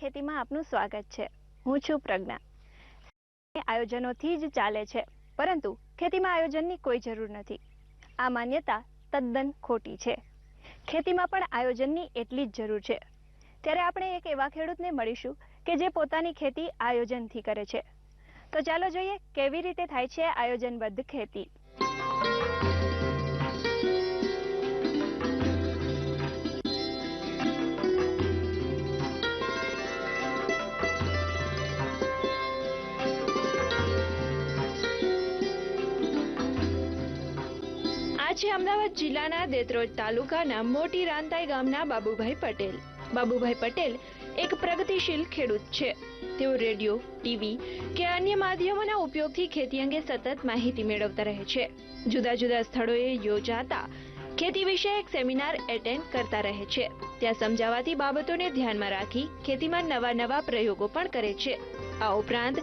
ખેતીમાં આપનું સ્વાગત છે. હું છું પ્રજ્ઞા. આયોજનોથી જ ચાલે છે, પરંતુ ખેતીમાં આયોજનની કોઈ જરૂર નથી. આ માન્યતા તદ્દન ખોટી છે. ખેતીમાં પણ આયોજનની એટલી જ જરૂર છે. ત્યારે આપણે એક એવા ખેડૂતને મળીશું કે જે પોતાની ખેતી આયોજનથી કરે છે. તો ચાલો જોઈએ કેવી રીતે થાય છે આયોજનબદ્ધ ખેતી. છે અમદાવાદ જિલ્લાના દેત્રોજ તાલુકાના મોટી રાંતાઈ ગામના બાબુભાઈ પટેલ. બાબુભાઈ પટેલ એક પ્રગતિશીલ ખેડૂત છે. તેઓ રેડિયો, ટીવી કે અન્ય માધ્યમોના ઉપયોગથી ખેતી અંગે સતત માહિતી મેળવતા રહે છે. જુદા જુદા સ્થળોએ યોજાતા ખેતી વિષયક સેમિનાર એટેન્ડ કરતા રહે છે. ત્યાં સમજાવાતી બાબતોને ધ્યાનમાં રાખી ખેતીમાં નવા નવા પ્રયોગો પણ કરે છે. આ ઉપરાંત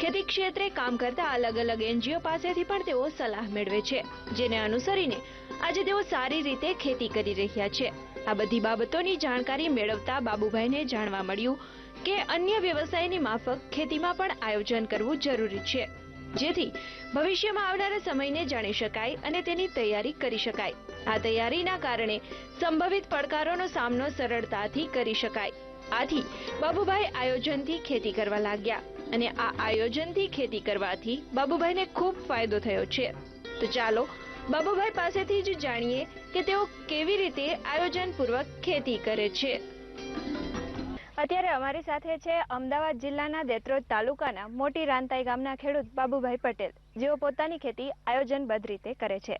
ખેતી ક્ષેત્રે કામ કરતા અલગ અલગ એનજીઓ પાસેથી પણ તેઓ સલાહ મેળવે છે, જેને અનુસરીને આજે તેઓ સારી રીતે ખેતી કરી રહ્યા છે. આ બધી બાબતોની જાણકારી મેળવતા બાબુભાઈને જાણવા મળ્યું કે અન્ય વ્યવસાયની માફક ખેતીમાં પણ આયોજન કરવું જરૂરી છે, જેથી ભવિષ્યમાં આવનારા સમયને જાણી શકાય અને તેની તૈયારી કરી શકાય. આ તૈયારીના કારણે સંભવિત પડકારોનો સામનો સરળતાથી કરી શકાય. આથી બાબુભાઈ આયોજનથી ખેતી કરવા લાગ્યા. અને આ આયોજનથી ખેતી કરવાથી બાબુભાઈને ખૂબ ફાયદો થયો છે. તો ચાલો બાબુભાઈ પાસેથી જ જાણીએ કે તેઓ કેવી રીતે આયોજનપૂર્વક ખેતી કરે છે. અત્યારે અમારી સાથે છે અમદાવાદ જિલ્લાના દેત્રોજ તાલુકાના મોટી રાંતાઈ ગામના ખેડૂત બાબુભાઈ પટેલ. જેઓ પોતાની ખેતી આયોજનબદ્ધ રીતે કરે છે.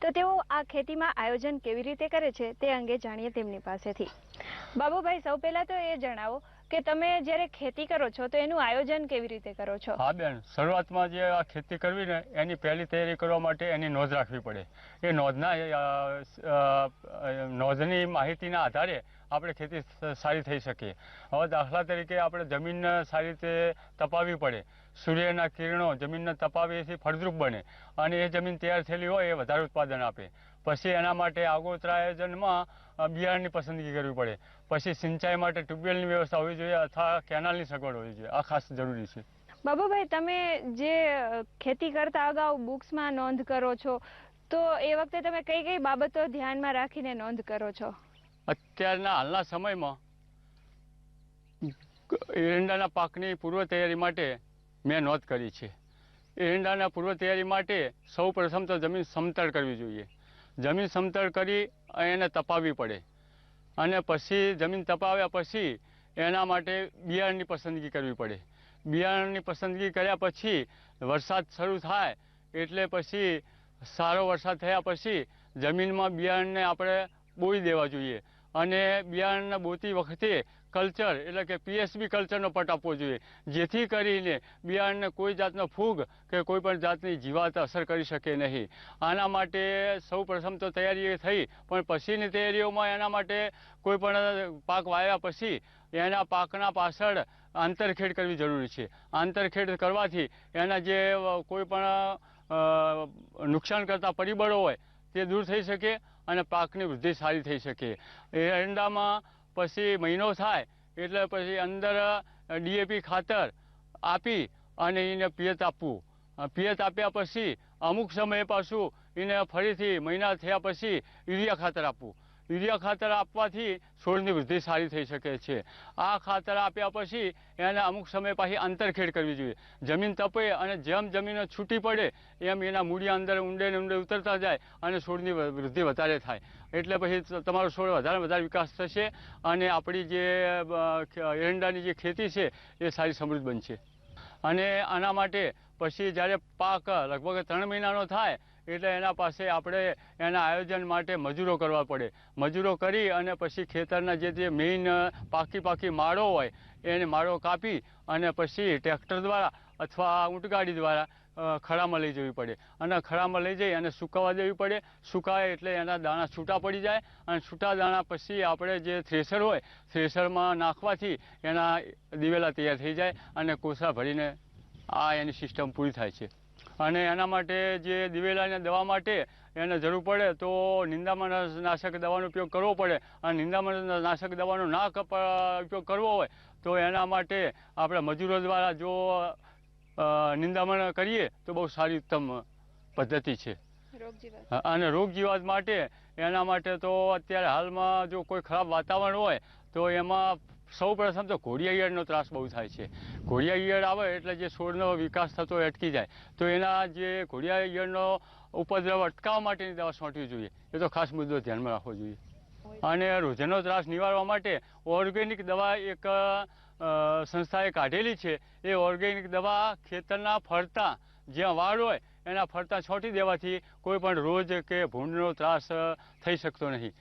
તો તેઓ આ ખેતીમાં આયોજન કેવી રીતે કરે છે તે અંગે જાણીએ તેમની પાસેથી. બાબુભાઈ, સૌ પહેલા તો એ જણાવો કે તમે જ્યારે ખેતી કરો છો, તો એનું આયોજન કેવી રીતે કરો છો? હા, બેન, શરૂઆતમાં જે આ ખેતી કરવી ને, એની પહેલી તૈયારી કરવા માટે એની નોંધ રાખવી પડે. એ નોંધના નોંધની માહિતીના આધારે આપણે ખેતી સારી થઈ શકે. હવે દાખલા તરીકે આપણે જમીનને સારી રીતે તપાવવી પડે. સૂર્યના કિરણો જમીનને તપાવીથી ફળદ્રુપ બને અને એ જમીન તૈયાર થયેલી હોય એ વધારે ઉત્પાદન આપે. પછી એના માટે આગોતરા આયોજનમાં બિયારણની પસંદગી કરવી પડે. પછી સિંચાઈ માટે ટ્યુબવેલની વ્યવસ્થા હોવી જોઈએ અથવા કેનાલની સગવડ હોવી જોઈએ. આ ખાસ જરૂરી છે. બાબુભાઈ તમે જે ખેતી કરતા અગાઉ બુક્સમાં નોંધ કરો છો તો એ વખતે તમે કઈ કઈ બાબતો ધ્યાનમાં રાખીને નોંધ કરો છો? અત્યારના હાલના સમયમાં એરંડાના પાકની પૂર્વ તૈયારી માટે મેં નોંધ કરી છે. એરંડાના પૂર્વ તૈયારી માટે સૌ પ્રથમ તો જમીન સમતળ કરવી જોઈએ. જમીન સમતળ કરી એને તપાવવી પડે. અને પછી જમીન તપાવ્યા પછી એના માટે બિયારણની પસંદગી કરવી પડે. બિયારણની પસંદગી કર્યા પછી વરસાદ શરૂ થાય એટલે પછી સારો વરસાદ થયા પછી જમીનમાં બિયારણને આપણે બોઈ દેવા જોઈએ. અને બિયારણને બોતી વખતે કલ્ચર એટલે કે પીએસબી કલ્ચરનો પટ આપવો જોઈએ. જેથી કરીને બિયારણને કોઈ જાતનો ફૂગ કે કોઈ પણ જાતની જીવાત અસર કરી શકે નહીં. આના માટે સૌ પ્રથમ તો તૈયારી થઈ, પણ પછીની તૈયારીઓમાં એના માટે કોઈ પણ પાક વાવ્યા પછી એના પાકના પાછળ આંતરખેડ કરવી જરૂરી છે. આંતરખેડ કરવાથી એના જે કોઈ પણ નુકસાન કરતા પરિબળો હોય તે દૂર થઈ શકે અને પાકની વૃદ્ધિ સારી થઈ શકે. એરંડામાં પછી મહિનો થાય, એટલે પછી અંદર ડીએપી ખાતર આપી અને એને પિયત આપવું. પિયત આપ્યા પછી અમુક સમયે પાછું એને ફરીથી મહિના થયા પછી યુરિયા ખાતર આપવું. યુરિયા ખાતર આપવાથી છોડની વૃદ્ધિ સારી થઈ શકે છે. આ ખાતર આપ્યા પછી એને અમુક સમય પાછી આંતરખેડ કરવી જોઈએ. જમીન તપે અને જેમ જમીન છૂટી પડે, એમ એના મૂળિયા અંદર ઊંડે ને ઊંડે ઉતરતા જાય અને છોડની વૃદ્ધિ વધારે થાય. એટલે પછી તમારો છોડ વધારે વધારે વિકાસ થશે અને આપણી જે એરંડાની જે ખેતી છે, એ સારી સમૃદ્ધ બનશે. અને આના માટે પછી જ્યારે પાક લગભગ ત્રણ મહિનાનો થાય એટલે એના પાસે આપણે એના આયોજન માટે મજૂરો કરવા પડે. મજૂરો કરી અને પછી ખેતરના જે જે મેઇન પાકી પાકી માળો હોય, એને માળો કાપી અને પછી ટ્રેક્ટર દ્વારા અથવા ઊંટગાડી દ્વારા ખળામાં લઈ જવી પડે. અને ખળામાં લઈ જઈ અને સુકાવા દેવી પડે. સુકાય એટલે એના દાણા છૂટા પડી જાય અને છૂટા દાણા પછી આપણે જે થ્રેસર હોય, થ્રેસરમાં નાખવાથી એના દિવેલા તૈયાર થઈ જાય અને કોસા ભરીને આ એની સિસ્ટમ પૂરી થાય છે. અને એના માટે જે દિવેલાને દવા માટે એને જરૂર પડે તો નિંદામણ નાશક દવાનો ઉપયોગ કરવો પડે. અને નિંદામણ નાશક દવાનો ના કપ ઉપયોગ કરવો હોય તો એના માટે આપણે મજૂરો દ્વારા જો નિંદામણ કરીએ તો બહુ સારી ઉત્તમ પદ્ધતિ છે. અને રોગ જીવાત માટે એના માટે તો અત્યારે હાલમાં જો કોઈ ખરાબ વાતાવરણ હોય તો એમાં સૌ પ્રથમ તો ઘોડિયા ઈયળનો ત્રાસ બહુ થાય છે. ઘોડિયા ઈયળ આવે એટલે જે છોડનો વિકાસ થતો અટકી જાય. તો એના જે ઘોડિયા ઈયળનો ઉપદ્રવ અટકાવવા માટેની દવા છોંટવી જોઈએ. એ તો ખાસ મુદ્દો ધ્યાનમાં રાખવો જોઈએ. અને રોજનો ત્રાસ નિવારવા માટે ઓર્ગેનિક દવા એક સંસ્થાએ કાઢેલી છે. એ ઓર્ગેનિક દવા ખેતરના ફરતા જ્યાં વાળ હોય, એના ફરતા છોંટી દેવાથી કોઈ પણ રોજ કે ભૂંડનો ત્રાસ થઈ શકતો નહીં.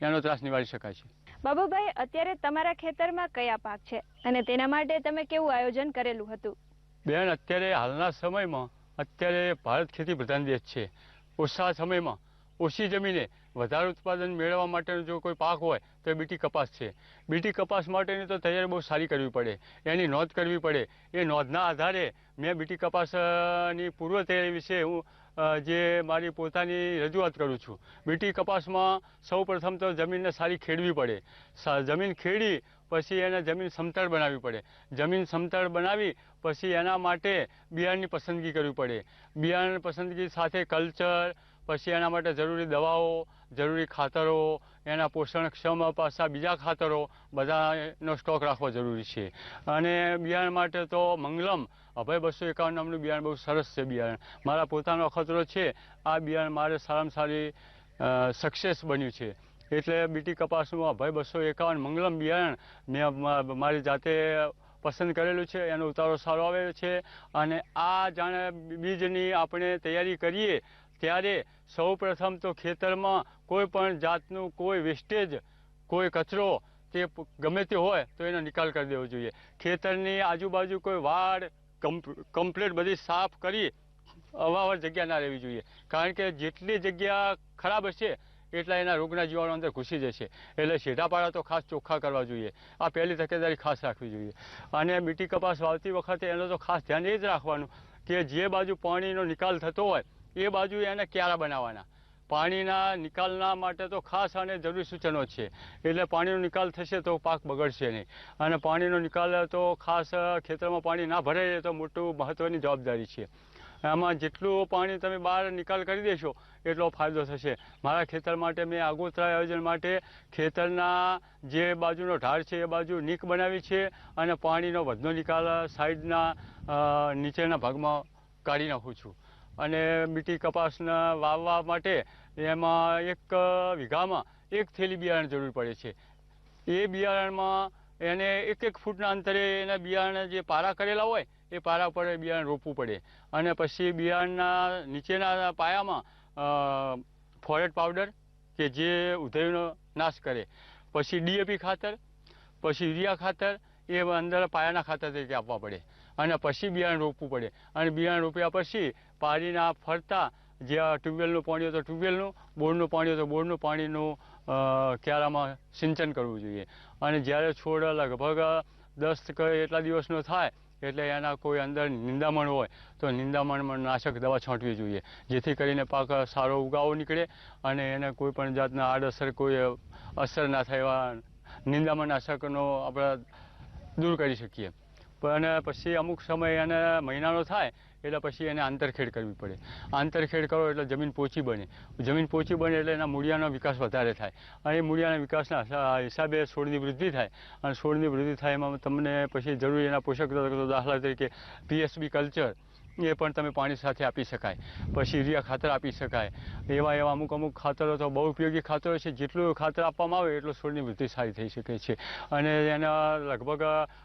એનો ત્રાસ નિવારી શકાય છે. બાબુભાઈ, અત્યારે તમારા ખેતરમાં કયા પાક છે? અને તેના માટે તમે કેવું આયોજન કરેલું હતું? બેન, અત્યારે હાલના સમયમાં અત્યારે ભારત ખેતી પ્રધાન દેશ છે. ઓછા સમયમાં ઓછી જમીને વધારે ઉત્પાદન મેળવવા માટેનો જો કોઈ પાક હોય, તો બીટી કપાસ છે. બીટી કપાસ માટેની તો તૈયારી બહુ સારી કરવી પડે. એની નોંધ કરવી પડે. એ નોંધના આધારે મેં બીટી કપાસની પૂર્વ તૈયારી વિશે હું જે મારી પોતાની રજૂઆત કરું છું. બીટી કપાસમાં સૌ પ્રથમ તો જમીનને સારી ખેડવી પડે. જમીન ખેડી, પછી એને જમીન સમતળ બનાવવી પડે. જમીન સમતળ બનાવી, પછી એના માટે બિયારણની પસંદગી કરવી પડે. બિયારણ પસંદગી સાથે કલ્ચર પછી એના માટે જરૂરી દવાઓ, જરૂરી ખાતરો, એના પોષણક્ષમ પાછા બીજા ખાતરો, બધાનો સ્ટોક રાખવો જરૂરી છે. અને બિયારણ માટે તો મંગલમ, અભય બસો એકાવન નામનું બિયારણ બહુ સરસ છે બિયારણ. મારા પોતાનો અખતરો છે, આ બિયારણ મારે સારામાં સારી સક્સેસ બન્યું છે. એટલે બીટી કપાસનું અભય બસો એકાવન મંગલમ બિયારણ મેં મારી જાતે પસંદ કરેલું છે, એનો ઉતારો સારો આવે છે. અને આ જાણે બીજની આપણે તૈયારી કરીએ, ત્યારે સૌ પ્રથમ તો ખેતરમાં કોઈ પણ જાતનું કોઈ વેસ્ટેજ કોઈ કચરો તે ગમે તે હોય તો એનો નિકાલ કરી દેવો જોઈએ. ખેતરની આજુબાજુ કોઈ વાડ કમ્પ્લીટ બધી સાફ કરી અવાવર જગ્યા ના રહેવી જોઈએ. કારણ કે જેટલી જગ્યા ખરાબ હશે એટલા એના રોગના જીવાણુ અંદર ઘૂસી જશે. એટલે શેઢાપાડા તો ખાસ ચોખ્ખા કરવા જોઈએ. આ પહેલી તકેદારી ખાસ રાખવી જોઈએ. અને બીટી કપાસ વાવતી વખતે એનો તો ખાસ ધ્યાન એ જ રાખવાનું કે જે બાજુ પાણીનો નિકાલ થતો હોય એ બાજુ એને ક્યારા બનાવવાના? પાણીના નિકાલના માટે તો ખાસ અને જરૂરી સૂચનો છે. એટલે પાણીનો નિકાલ થશે તો પાક બગડશે નહીં. અને પાણીનો નિકાલ તો ખાસ ખેતરમાં પાણી ના ભરાય તો મોટું મહત્ત્વની જવાબદારી છે. આમાં જેટલું પાણી તમે બહાર નિકાલ કરી દેશો, એટલો ફાયદો થશે. મારા ખેતર માટે મેં આગોતરા આયોજન માટે ખેતરના જે બાજુનો ઢાળ છે, એ બાજુ નીક બનાવી છે અને પાણીનો વધનો નિકાલ સાઈડના નીચેના ભાગમાં કાઢી નાખું છું. અને બીટી કપાસના વાવવા માટે એમાં એક વીઘામાં એક થેલી બિયારણ જરૂર પડે છે. એ બિયારણમાં એને એક એક ફૂટના અંતરે એના બિયારણ જે પારા કરેલા હોય, એ પારા પર બિયારણ રોપવું પડે. અને પછી બિયારણના નીચેના પાયામાં ફોરેટ પાવડર કે જે ઉધઈનો નાશ કરે. પછી ડીએપી ખાતર, પછી યુરિયા ખાતર, એ અંદર પાયાના ખાતર તરીકે આપવા પડે. અને પછી બિયારણ રોપવું પડે. અને બિયારણ રોપ્યા પછી પાણીના ફરતા, જે આ ટ્યુબવેલનું પાણી હોય તો ટ્યુબવેલનું, બોરનું પાણી હોય તો બોરનું પાણીનું ક્યારામાં સિંચન કરવું જોઈએ. અને જ્યારે છોડ લગભગ દસ એટલા દિવસનો થાય, એટલે એના કોઈ અંદર નિંદામણ હોય, તો નિંદામણમાં નાશક દવા છાંટવી જોઈએ. જેથી કરીને પાક સારો ઉગાવો નીકળે અને એને કોઈ પણ જાતના આડઅસર, કોઈ અસર ના થાય એવા નિંદામણ નાશકનો આપણે દૂર કરી શકીએ. પણ પછી અમુક સમય એને મહિનાનો થાય, એટલે પછી એને આંતરખેડ કરવી પડે. આંતરખેડ કરો એટલે જમીન પોચી બને. જમીન પોચી બને એટલે એના મૂળિયાનો વિકાસ વધારે થાય. અને એ મૂળિયાના વિકાસના હિસાબે છોડની વૃદ્ધિ થાય. અને છોડની વૃદ્ધિ થાય એમાં તમને પછી જરૂરી એના પોષક તત્વો દાખલા તરીકે પીએસબી કલ્ચર એ પણ તમે પાણી સાથે આપી શકાય. પછી યુરિયા ખાતર આપી શકાય. એવા એવા અમુક અમુક ખાતરો તો બહુ ઉપયોગી ખાતરો છે. જેટલું ખાતર આપવામાં આવે એટલું છોડની વૃદ્ધિ સારી થઈ શકે છે. અને એના લગભગ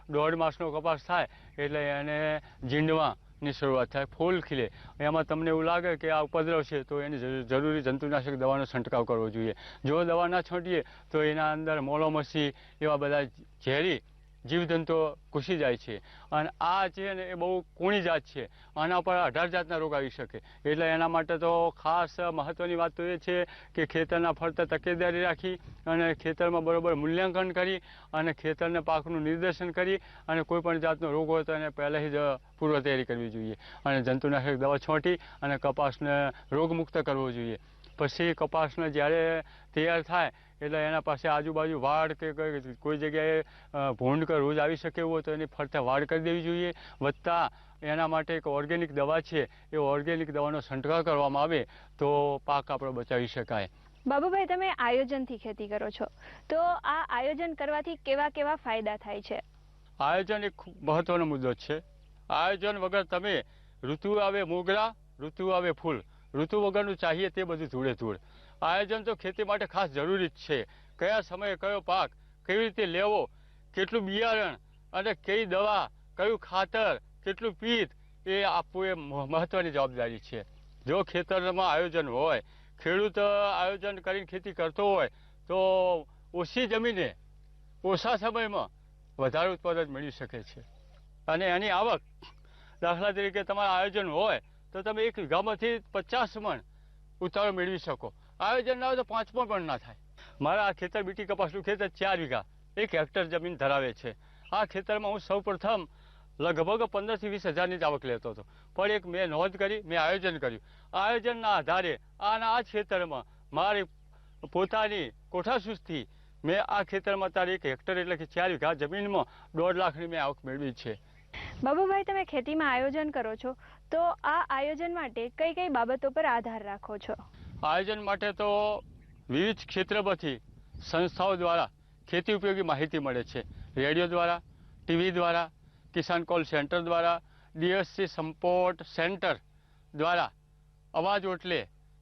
દોઢ માસનો કપાસ થાય એટલે એને જીંડવા ની શરૂઆત થાય, ફૂલ ખીલે. એમાં તમને એવું લાગે કે આ ઉપદ્રવ છે તો એની જરૂરી જંતુનાશક દવાનો છંટકાવ કરવો જોઈએ. જો દવા ના છાંટીએ તો એના અંદર મોલોમસી એવા બધા ઝેરી જીવજંતુઓ ઘૂસી જાય છે. અને આ છે ને એ બહુ કૂણી જાત છે. આના પર અઢાર જાતના રોગ આવી શકે. એટલે એના માટે તો ખાસ મહત્ત્વની વાત તો એ છે કે ખેતરના ફરતા તકેદારી રાખી અને ખેતરમાં બરોબર મૂલ્યાંકન કરી અને ખેતરને પાકનું નિર્દેશન કરી અને કોઈ પણ જાતનો રોગ હોય તો એને પહેલાંથી જ પૂર્વ તૈયારી કરવી જોઈએ. અને જંતુનાશક દવા છોંટી અને કપાસને રોગમુક્ત કરવો જોઈએ. પછી કપાસને જ્યારે તૈયાર થાય એટલે એના પાસે આજુબાજુ વાડ કે કોઈ- જગ્યાએ ભૂંડ કે રોજ આવી શકે એવું હોય તો એની ફરતે વાડ કરી દેવી જોઈએ. વત્તા એના માટે એક ઓર્ગેનિક દવા છે એ ઓર્ગેનિક દવાનો છંટકાવ કરવામાં આવે તો પાક આપણો બચાવી શકાય. બાબુભાઈ તમે આયોજનથી ખેતી કરો છો. તો આ આયોજન કરવાથી કેવા કેવા ફાયદા થાય છે? આયોજન એક ખૂબ મહત્વનો મુદ્દો છે. આયોજન વગર તમે ઋતુ આવે મોગરા ઋતુ આવે ફૂલ. ઋતુ વગરનું ચાહીએ તે બધું ધૂળે ધૂળ. આયોજન તો ખેતી માટે ખાસ જરૂરી જ છે. કયા સમયે કયો પાક કેવી રીતે લેવો, કેટલું બિયારણ અને કઈ દવા, કયું ખાતર, કેટલું પીત એ આપવું એ મહત્ત્વની જવાબદારી છે. જો ખેતરમાં આયોજન હોય, ખેડૂત આયોજન કરીને ખેતી કરતો હોય, તો ઓછી જમીને ઓછા સમયમાં વધારે ઉત્પાદન મેળવી શકે છે. અને એની આવક દાખલા તરીકે તમારું આયોજન હોય તો તમે એક વીઘામાંથી પચાસ મણ ઉતારો મેળવી શકો. આયોજન ના હોય તો પાંચ પણ પણ ના થાય. મારા આ ખેતર બીટી કપાસનું ખેતર ચાર વીઘા. એક હેક્ટર જમીન ધરાવે છે. આ ખેતરમાં હું સૌ પ્રથમ લગભગ પંદરથી વીસ હજારની જ આવક લેતો હતો. પણ એક મેં નોંધ કરી, મેં આયોજન કર્યું. આયોજનના આધારે આના આ ખેતરમાં મારી પોતાની કોઠાસૂઝથી મેં આ ખેતરમાં તારે એક હેક્ટર એટલે કે ચાર વીઘા જમીનમાં દોઢ લાખની મેં આવક મેળવી છે. બાબુભાઈ, તમે ખેતીમાં આયોજન કરો છો, તો આ આયોજન માટે કઈ કઈ બાબતો પર આધાર રાખો છો? આયોજન માટે તો વિવિધ ક્ષેત્ર પરથી સંસ્થાઓ દ્વારા ખેતી ઉપયોગી માહિતી મળે છે. રેડિયો દ્વારા, ટીવી દ્વારા, કિસાન કોલ સેન્ટર દ્વારા, ડીએસસી સપોર્ટ સેન્ટર દ્વારા અવાજ ઓટલે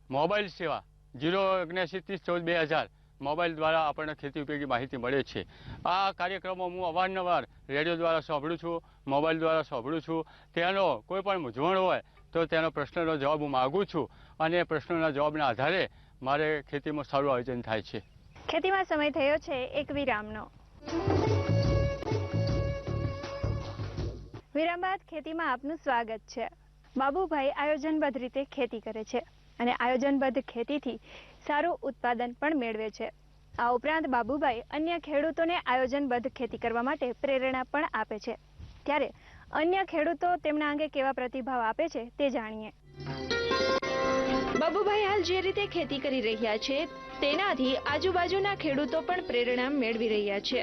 મોબાઈલ સેવા જીરો ઓગણસી ત્રીસ ચૌદ બે હજાર મોબાઈલ દ્વારા આપણને ખેતી ઉપયોગી માહિતી મળે છે. આ કાર્યક્રમો હું અવારનવાર રેડિયો દ્વારા સાંભળું છું, મોબાઈલ દ્વારા સાંભળું છું. તેનો કોઈ પણ મૂંઝવણ હોય તો તેનો પ્રશ્નનો જવાબ હું માગું છું અને એ પ્રશ્નોના જવાબના આધારે મારે ખેતીમાં સારું આયોજન થાય છે. ખેતીમાં સમય થયો છે એક વિરામનો. વિરામ બાદ ખેતીમાં આપનું સ્વાગત છે. બાબુભાઈ આયોજનબદ્ધ રીતે ખેતી કરે છે અને આયોજનબદ્ધ ખેતીથી સારું ઉત્પાદન પણ મેળવે છે. આ ઉપરાંત બાબુભાઈ અન્ય ખેડૂતોને આયોજનબદ્ધ ખેતી કરવા માટે પ્રેરણા પણ આપે છે. ત્યારે અન્ય ખેડૂતો તેમના અંગે કેવા પ્રતિભાવ આપે છે તે જાણીએ. બાબુભાઈ હાલ જે રીતે ખેતી કરી રહ્યા છે તેનાથી આજુબાજુના ખેડૂતો પણ પ્રેરણા મેળવી રહ્યા છે.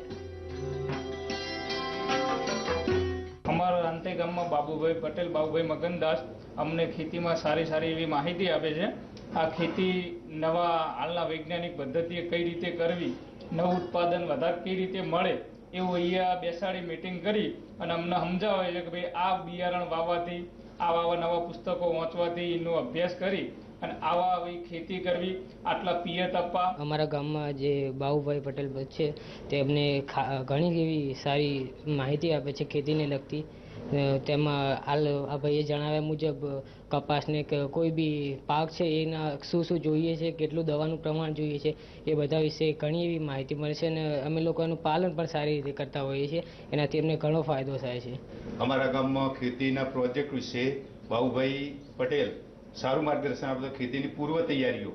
અમારા અંતે ગામમાં બાબુભાઈ પટેલ બાબુભાઈ મગનદાસ અમને ખેતીમાં સારી સારી એવી માહિતી આપે છે. આ ખેતી નવા હાલના વૈજ્ઞાનિક પદ્ધતિએ કઈ રીતે કરવી, નવું ઉત્પાદન વધારે કઈ રીતે મળે, એવું અહીંયા બેસાડી મીટિંગ કરી અને અમને સમજાવે છે કે ભાઈ આ બિયારણ વાવવાથી આવા આવા નવા પુસ્તકો વાંચવાથી એનો અભ્યાસ કરી અને આવા આવી ખેતી કરવી, આટલા પિયત આપવા. અમારા ગામમાં જે બાહુભાઈ પટેલ છે, તેમને ખા- ઘણી એવી સારી માહિતી આપે છે ખેતીને લગતી. તેમાં હાલ આ ભાઈએ જણાવ્યા મુજબ, કપાસને કે, કોઈ બી પાક છે એના શું શું જોઈએ છે, કેટલું દવાનું પ્રમાણ જોઈએ છે, એ બધા વિશે ઘણી એવી માહિતી મળે છે અને અમે લોકો એનું પાલન પણ સારી રીતે કરતા હોઈએ છીએ. એનાથી અમને ઘણો ફાયદો થાય છે. અમારા ગામમાં ખેતીના પ્રોજેક્ટ વિશે બાબુભાઈ પટેલ સારું માર્ગદર્શન આપતો ખેતીની પૂર્વ તૈયારીઓ.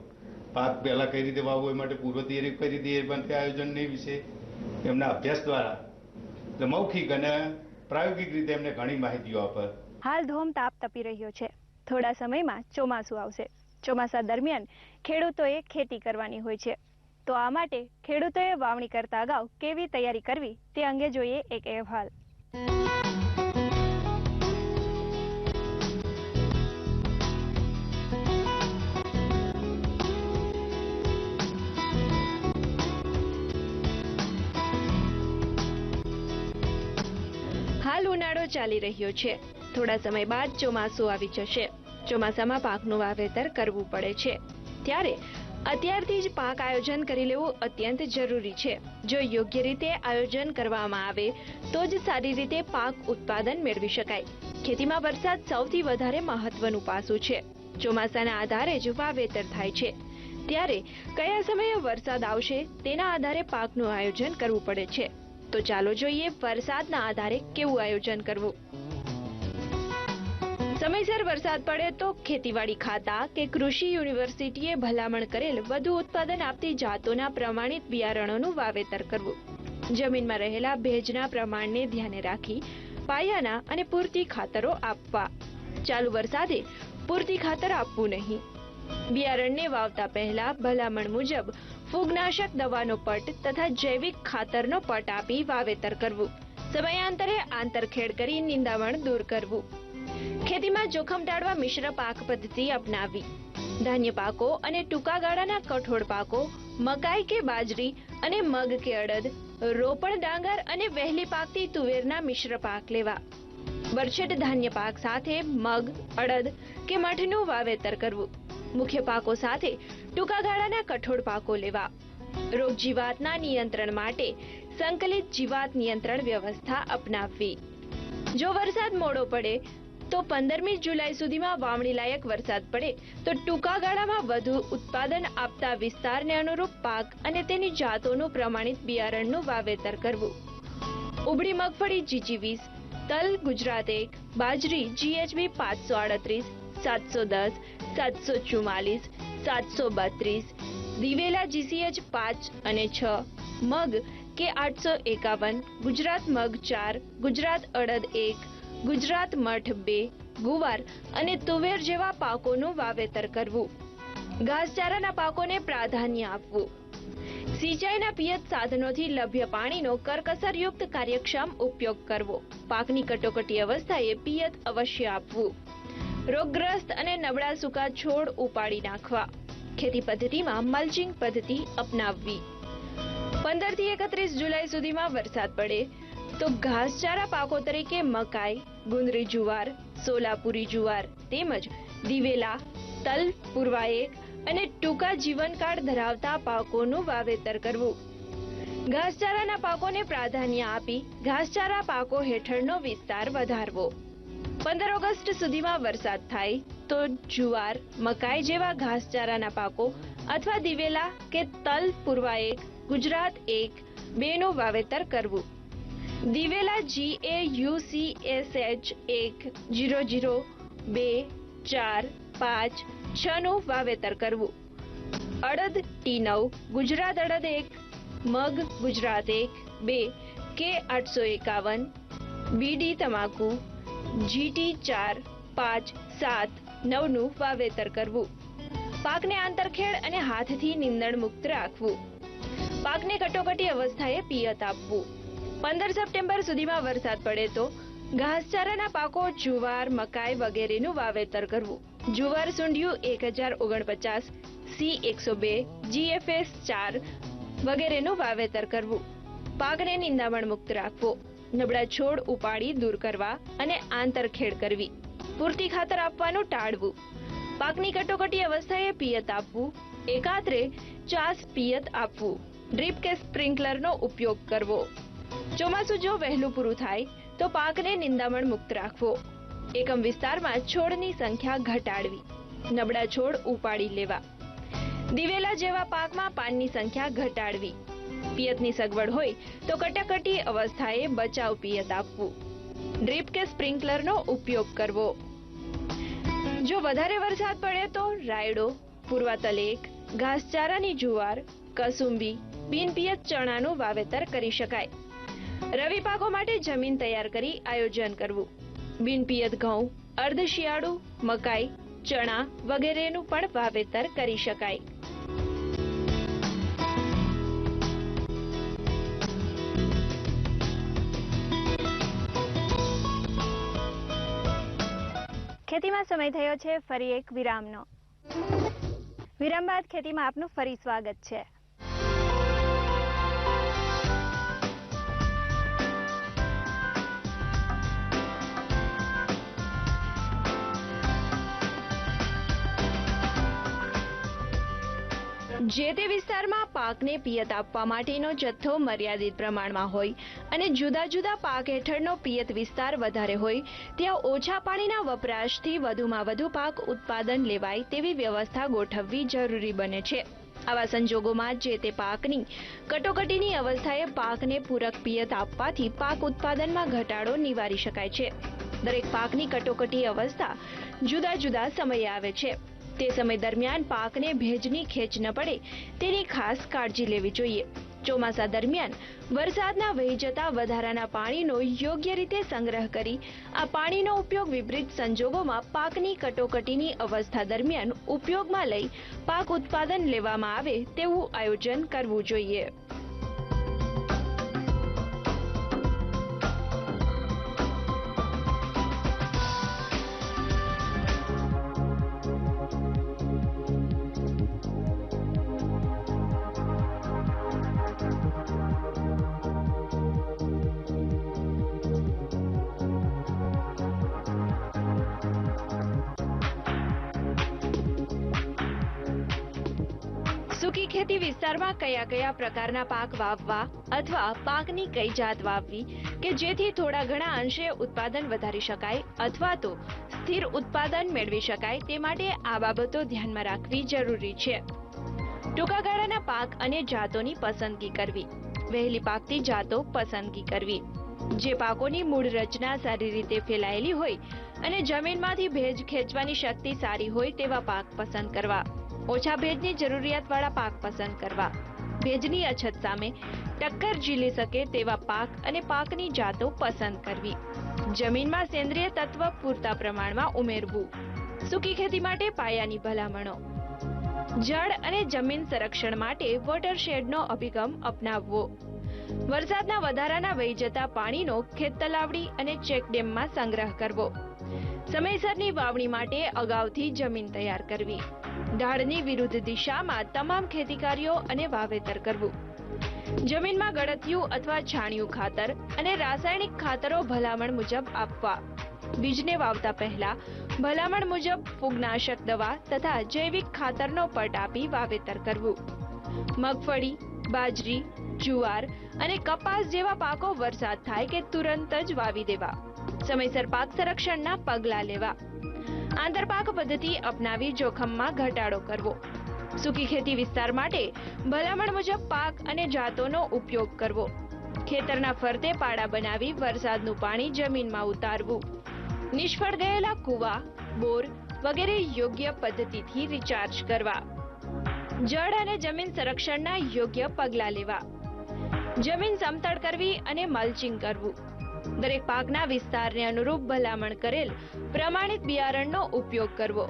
પાક પહેલાં કઈ રીતે વાવવો એ માટે પૂર્વ તૈયારી કઈ રીતે એ તે આયોજનની વિશે એમના અભ્યાસ દ્વારા મૌખિક અને પ્રાયોગિક રીતે એમને ઘણી માહિતીઓ આપે. હાલ ધોમ તાપ તપી રહ્યો છે. થોડા સમયમાં ચોમાસું આવશે. ચોમાસા દરમિયાન ખેડૂતોએ ખેતી કરવાની હોય છે. તો આ માટે ખેડૂતોએ વાવણી કરતા અગાઉ કેવી તૈયારી કરવી તે અંગે જોઈએ એક અહેવાલ. ઉનાળો ચાલી રહ્યો છે. થોડા સમય બાદ ચોમાસું આવી જશે. ચોમાસામાં પાકનું વાવેતર કરવું પડે છે. ત્યારે અત્યારથી જ પાક આયોજન કરી લેવું અત્યંત જરૂરી છે. જો યોગ્ય રીતે આયોજન કરવામાં આવે, તો જ સારી રીતે પાક ઉત્પાદન મેળવી શકાય. ખેતીમાં વરસાદ સૌથી વધારે મહત્વનું પાસું છે. ચોમાસાના આધારે જ વાવેતર થાય છે. ત્યારે કયા સમયે વરસાદ આવશે, તેના આધારે પાકનું આયોજન કરવું પડે છે. તો ચાલો જોઈએ વરસાદના આધારે કેવું આયોજન કરવું. સમયસર વરસાદ પડે તો ખેતીવાડી ખાતા કે કૃષિ યુનિવર્સિટીએ ભલામણ કરેલ વધુ ઉત્પાદન આપતી જાતોના પ્રમાણિત બિયારણોનું વાવેતર કરવું. જમીનમાં રહેલા ભેજના પ્રમાણને ધ્યાને રાખી પાયાના અને પૂરતી ખાતરો આપવા. ચાલુ વરસાદે પૂરતી ખાતર આપવું નહીં. બિયારણને વાવતા પહેલા ભલામણ મુજબ ફૂગનાશક દવાનો પટ તથા જૈવિક ખાતરનો પટ આપી વાવેતર કરવું. સમયાંતરે આંતરખેડ કરી નિંદામણ દૂર કરવું. ખેતીમાં જોખમ ટાળવા મિશ્ર પાક પદ્ધતિ અપનાવી ધાન્ય પાકો અને ટૂંકા ગાળાના કઠોળ પાકો, મકાઈ કે બાજરી અને મગ કે અડદ, રોપણ ડાંગર અને વહેલી પાકતી તુવેરના મિશ્ર પાક લેવા. વરછેટ ધાન્ય પાક સાથે મગ, અડદ કે મઠનું વાવેતર કરવું. મુખ્ય પાકો સાથે ટૂંકા ગાળાના કઠોળ પાકો લેવા. રોગ જીવાતના નિયંત્રણ માટે સંકલિત જીવાત નિયંત્રણ વ્યવસ્થા અપનાવવી. જો વરસાદ મોડો પડે, તો પંદરમી જુલાઈ સુધીમાં વાવણી લાયક વરસાદ પડે, તો ટૂંકા ગાળામાં વધુ ઉત્પાદન આપતા વિસ્તારને અનુરૂપ પાક અને તેની જાતોનું પ્રમાણિત બિયારણનું વાવેતર કરવું. ઉબળી મગફળી જીજી વીસ તલ ગુજરાત એક, બાજરી, જીએચબી પાંચસો આડત્રીસ, સાતસો દસ સાતસો ચુમ્માલીસ સાતસો બત્રીસ, દિવેલા જીસીએચ પાંચ અને છ, મગ કે આઠસો એકાવન, ગુજરાત મગ ચાર, ગુજરાત અડદ એક, ગુજરાત મઠ બે, ગુવાર અને તુવેર જેવા પાકોનું વાવેતર કરવું. ઘાસચારાના પાકોને પ્રાધાન્ય આપવું. સિંચાઈના પિયત સાધનોથી લભ્ય પાણીનો કરકસરયુક્ત કાર્યક્ષમ ઉપયોગ કરવો. પાકની કટોકટી અવસ્થાએ પિયત અવશ્ય આપવું. રોગગ્રસ્ત અને નબળા સૂકા છોડ ઉપાડી નાખવા. ખેતી પદ્ધતિમાં મલ્ચિંગ પદ્ધતિ અપનાવવી. પંદરથી એકત્રીસ જુલાઈ સુધીમાં વરસાદ પડે, તો ઘાસચારા પાકો તરીકે મકાઈ, ગુંદરી જુવાર, સોલાપુરી જુવાર તેમજ દિવેલા, તલ પૂર્વાએક અને ટૂંકા જીવનકાળ ધરાવતા પાકોનું વાવેતર કરવું. ઘાસચારાના પાકોને પ્રાધાન્ય આપી ઘાસચારા પાકો હેઠળનો વિસ્તાર વધારવો. પંદર ઓગસ્ટ સુધીમાં વરસાદ થાય તો જુવાર, મકાઈ જેવા ઘાસચારાના પાકો અથવા દિવેલા કે તલ પૂર્વા એક ગુજરાત એક બેનું વાવેતર કરવું. દિવેલા G A U C S H એક જીરો જીરો બે ચાર પાંચ છ નું વાવેતર કરવું. અડદ ટી નવ ગુજરાત અડદ એક, મગ ગુજરાત એક બે, કે આઠસો એકાવન, બીડી તમાકુ જીટી ચાર, પાંચ, સાત, નવનું વાવેતર કરવું. પાકને આંતરખેડ અને હાથથી નિંદણ મુક્ત રાખવું. પાકને કટોકટી અવસ્થાએ પિયત આપવું. પંદર સપ્ટેમ્બર સુધીમાં વરસાદ પડે તો ઘાસચારાના પાકો, જુવાર, મકાઈ વગેરેનું વાવેતર કરવું. જુવાર સુંઢિયું એક હજાર ઓગણપચાસ, સી એકસો બે જીએફએસ ચાર વગેરેનું વાવેતર કરવું. પાકને નિંદામણ મુક્ત રાખવો. નબળા છોડ ઉપાડી દૂર કરવા અને આંતરખેડ કરવી. પૂરતી ખાતર આપવાનું ટાળવું. પાકની કટોકટી અવસ્થાએ પિયત આપવું. એકાત્રે ચાસ પિયત આપવું. ડ્રીપ કે સ્પ્રિંકલરનો ઉપયોગ કરવો. ચોમાસું જો વહેલું પૂરું થાય, તો પાકને નિંદામણ મુક્ત રાખવો. એકમ વિસ્તારમાં છોડની સંખ્યા ઘટાડવી. નબળા છોડ ઉપાડી લેવા. દિવેલા જેવા પાકમાં પાનની સંખ્યા ઘટાડવી. પિયતની સગવડ હોય તો કટાકટી અવસ્થાએ બચાવ પિયત આપવું. ડ્રીપ કે સ્પ્રિંકલરનો ઉપયોગ કરવો. જો વધારે વરસાદ પડે તો રાયડો પૂર્વા ઘાસચારાની જુવાર, કસુંબી, બિનપિયત ચણાનું વાવેતર કરી શકાય. રવિ પાકો માટે જમીન તૈયાર કરી આયોજન કરવું. બિનપિયત ઘઉં, અર્ધ શિયાળુ, મકાઈ, ચણા વગેરેનું પણ વાવેતર કરી શકાય. ખેતીમાં સમય થયો છે ફરી એક વિરામનો. વિરામ બાદ ખેતીમાં આપનું ફરી સ્વાગત છે. જે તે વિસ્તારમાં પાકને પિયત આપવા માટેનો જથ્થો મર્યાદિત પ્રમાણમાં હોય અને જુદા જુદા પાક હેઠળનો પિયત વિસ્તાર વધારે હોય, ત્યાં ઓછા પાણીના વપરાશથી વધુમાં વધુ પાક ઉત્પાદન લેવાય તેવી વ્યવસ્થા ગોઠવવી જરૂરી બને છે. આવા સંજોગોમાં જે તે પાકની કટોકટીની અવસ્થાએ પાકને પૂરક પિયત આપવાથી પાક ઉત્પાદનમાં ઘટાડો નિવારી શકાય છે. દરેક પાકની કટોકટી અવસ્થા જુદા જુદા સમયે આવે છે. તે સમય દરમિયાન પાકને ભેજની ખેંચ ન પડે, તેની ખાસ કાળજી લેવી જોઈએ. ચોમાસા દરમિયાન વરસાદના વહી જતા વધારાના પાણીનો યોગ્ય રીતે સંગ્રહ કરી, આ પાણીનો ઉપયોગ વિપરીત સંજોગોમાં પાકની કટોકટીની અવસ્થા દરમિયાન ઉપયોગમાં લઈ પાક ઉત્પાદન લેવામાં આવે તેવું આયોજન કરવું જોઈએ. કયા કયા પ્રકારના પાક વાવવા અથવા પાકની કઈ જાત વાવવી કે જેથી થોડા ઘણા અંશે ઉત્પાદન વધારી શકાય અથવા તો સ્થિર ઉત્પાદન મેળવી શકાય તે માટે આ બાબતો ધ્યાનમાં રાખવી જરૂરી છે. ટૂંકા ગાળાના પાક અને જાતોની પસંદગી કરવી. વહેલી પાકતી જાતો પસંદગી કરવી. જે પાકોની મૂળ રચના સારી રીતે ફેલાયેલી હોય અને જમીનમાંથી ભેજ ખેંચવાની શક્તિ સારી હોય તેવા પાક પસંદ કરવા. ઓછા ભેજની જરૂરિયાતવાળા પાક પસંદ કરવા. ભેજની અછત સામે ટક્કર ઝીલી શકે તેવા પાક અને પાકની જાતો પસંદ કરવી. જમીનમાં સેન્દ્રિય તત્વ પૂરતા પ્રમાણમાં ઉમેરવું. સૂકી ખેતી માટે પાયાની ભલામણો. જળ અને જમીન સંરક્ષણ માટે વોટરશેડનો અભિગમ અપનાવવો. વરસાદના વધારાના વહી જતા પાણીનો ખેત તલાવડી અને ચેકડેમમાં સંગ્રહ કરવો. સમયસરની વાવણી માટે અગાઉથી જમીન તૈયાર કરવી. ઢાળની વિરુદ્ધ દિશામાં તમામ ખેતી કાર્યો અને વાવેતર કરવું. જમીનમાં ગળતિયું અથવા છાણિયું ખાતર અને રાસાયણિક ખાતરો ભલામણ મુજબ આપવા. બીજને વાવતા પહેલા ભલામણ મુજબ ફૂગનાશક દવા તથા જૈવિક ખાતરનો પટ આપી વાવેતર કરવું. મગફળી, બાજરી, જુવાર અને કપાસ જેવા પાકો વરસાદ થાય કે તુરંત જ વાવી દેવા. સમયસર પાક સંરક્ષણના પગલાં લેવા. આંતરપાક પદ્ધતિ અપનાવી જોખમમાં ઘટાડો કરવો. સૂકી ખેતી વિસ્તાર માટે ભલામણ મુજબ પાક અને જાતોનો ઉપયોગ કરવો. ખેતરના ફરતે પાડા બનાવી વરસાદનું પાણી જમીનમાં ઉતારવું. નિષ્ફળ ગયેલા કૂવા, બોર વગેરે યોગ્ય પદ્ધતિથી રિચાર્જ કરવા. જળ અને જમીન સંરક્ષણના યોગ્ય પગલાં લેવા. જમીન સમતળ કરવી અને મલ્ચિંગ કરવું. દરેક પાકના વિસ્તારને અનુરૂપ ભલામણ કરેલ પ્રમાણિત બિયારણનો ઉપયોગ કરવો.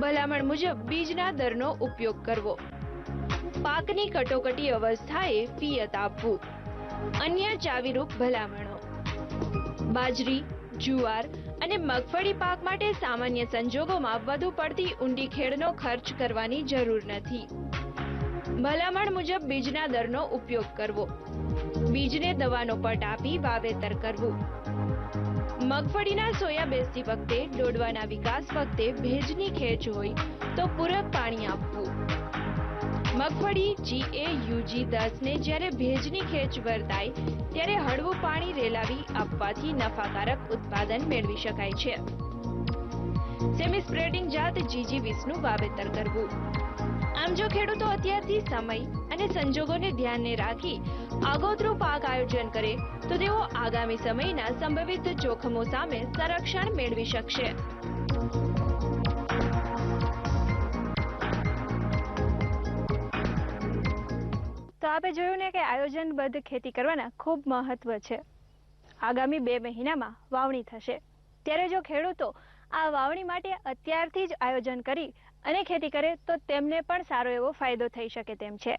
ભલામણ મુજબ બીજના દરનો ઉપયોગ કરવો. પાકની કટોકટી અવસ્થાએ પિયત આપવું. અન્ય ચાવીરૂપ ભલામણો. બાજરી, જુવાર અને મગફળી પાક માટે સામાન્ય સંજોગોમાં વધુ પડતી ઊંડી ખેડનો ખર્ચ કરવાની જરૂર નથી. ભલામણ મુજબ બીજના દરનો ઉપયોગ કરવો. બીજને દવાનો પટ આપી વાવેતર કરવું. મગફળીના સોયા બેસતી વખતે ડોડવાના વિકાસ વખતે ભેજની ખેંચ હોય તો પૂરક પાણી આપવું. મગફળી જીએ યુજી દસને જ્યારે ભેજની ખેંચ વર્તાય, ત્યારે હળવું પાણી રેલાવી આપવાથી નફાકારક ઉત્પાદન મેળવી શકાય છે. સેમી સ્પ્રેડિંગ જાત જીજી વીસનું વાવેતર કરવું. આમ જો ખેડૂતો અત્યારથી સમય અને સંજોગોને ધ્યાને રાખી આગોતરું પાક આયોજન કરે, તો તેઓ આગામી સમયના સંભવિત જોખમો સામે સંરક્ષણ મેળવી શકશે. તો આપે જોયું ને કે આયોજનબદ્ધ ખેતી કરવાના ખૂબ મહત્વ છે. આગામી બે મહિનામાં વાવણી થશે. ત્યારે જો ખેડૂતો આ વાવણી માટે અત્યારથી જ આયોજન કરી અને ખેતી કરે, તો તેમને પણ સારો એવો ફાયદો થઈ શકે તેમ છે.